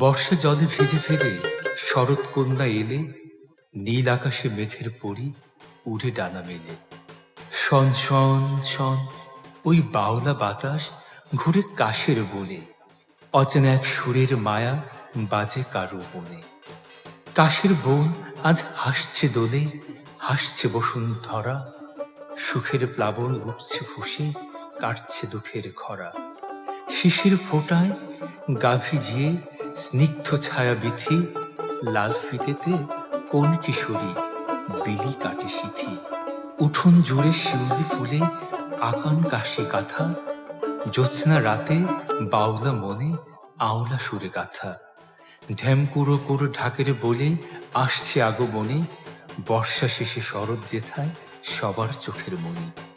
বর্ষা জলে ভিজে ফিরে শরৎ কন্যা এলে, নীল আকাশে মেঘের পরি উড়ে ডানা মেলে। শন শন শন, ওই বাউলা বাতাস ঘুরে কাশের বনে, অচেনা এক সুরের মায়া বাজে কারও মনে। কাশের বোন আজ হাসছে দোলে, হাসছে বসুন্ধরা, সুখের প্লাবন উঠছে ফুসে কাটছে দুঃখের খরা। শিশির ফোটায় গা ভিজিয়ে স্নিগ্ধ ছায়া বিথি লাল ফিতেতে কোন কিশোরী বিলি কাটে সিথি। উঠোন জুড়ে শিউলি ফুলে আকান কাশি কাঁথা জ্যোৎস্না রাতে বাউলা মনে আওলা সুরে গাথা। ঢ্যামকুড়ো কুড়ো ঢাকের বলে আসছে আগমনে, বর্ষা শেষে শরৎ যেথায় সবার চোখের মনি।